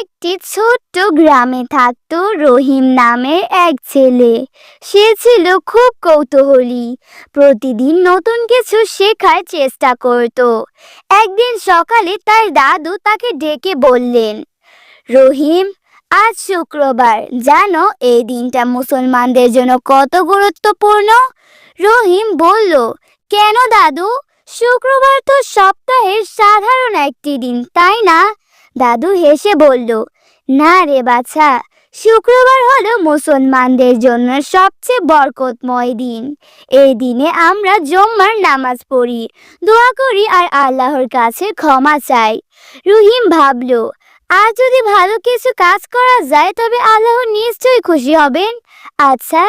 একটি ছোট্ট গ্রামে থাকতো রহিম নামের এক ছেলে। সে ছিল খুব কৌতূহলী। প্রতিদিন নতুন কিছু শেখার চেষ্টা করত। একদিন সকালে তার দাদু তাকে ডেকে বললেন, রহিম, আজ শুক্রবার। জানো, এই দিনটা মুসলমানদের জন্য কত গুরুত্বপূর্ণ? রহিম বলল, কেন দাদু? শুক্রবার তো সপ্তাহের সাধারণ একটি দিন, তাই না? দাদু হেসে বলল, না রে বাছা, শুক্রবার হলো মুসলমানদের জন্য সবচেয়ে বরকতময় দিন। এই দিনে আমরা জম্মার নামাজ পড়ি, দোয়া করি আর আল্লাহর কাছে ক্ষমা চাই। রুহিম ভাবল, আর যদি ভালো কিছু কাজ করা যায়, তবে আল্লাহ নিশ্চয়ই খুশি হবেন। আচ্ছা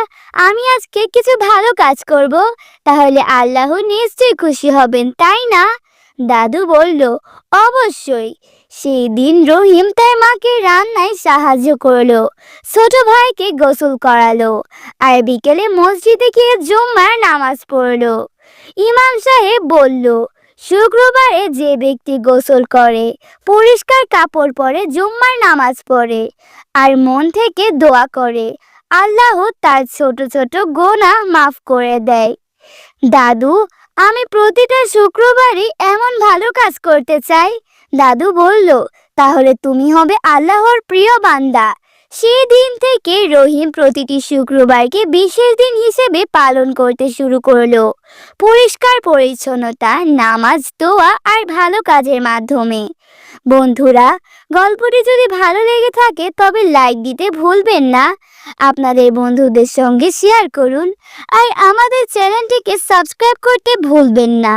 আমি আজকে কিছু ভালো কাজ করব, তাহলে আল্লাহ নিশ্চয়ই খুশি হবেন, তাই না? দাদু বলল, অবশ্যই। সেই দিন রহিম তার মাকে রান্নায় সাহায্য করল, ছোট ভাইকে গোসল করালো আর বিকেলে মসজিদে গিয়ে জুম্মার নামাজ পড়ল। ইমাম সাহেব বলল, শুক্রবারে যে ব্যক্তি গোসল করে, পরিষ্কার কাপড় পরে জুম্মার নামাজ পড়ে আর মন থেকে দোয়া করে, আল্লাহ তার ছোট ছোট গোনা মাফ করে দেয়। দাদু আমি প্রতিটা শুক্রবারই এমন ভালো কাজ করতে চাই। দাদু বলল, তাহলে তুমি হবে আল্লাহর প্রিয় বান্দা। সেই দিন থেকে রহিম প্রতিটি শুক্রবারকে বিশেষ দিন হিসেবে পালন করতে শুরু করল। পরিষ্কার পরিচ্ছন্নতা, নামাজ, দোয়া আর ভালো কাজের মাধ্যমে। বন্ধুরা, গল্পটি যদি ভালো লেগে থাকে তবে লাইক দিতে ভুলবেন না। আপনাদের বন্ধুদের সঙ্গে শেয়ার করুন আর আমাদের চ্যানেলটিকে সাবস্ক্রাইব করতে ভুলবেন না।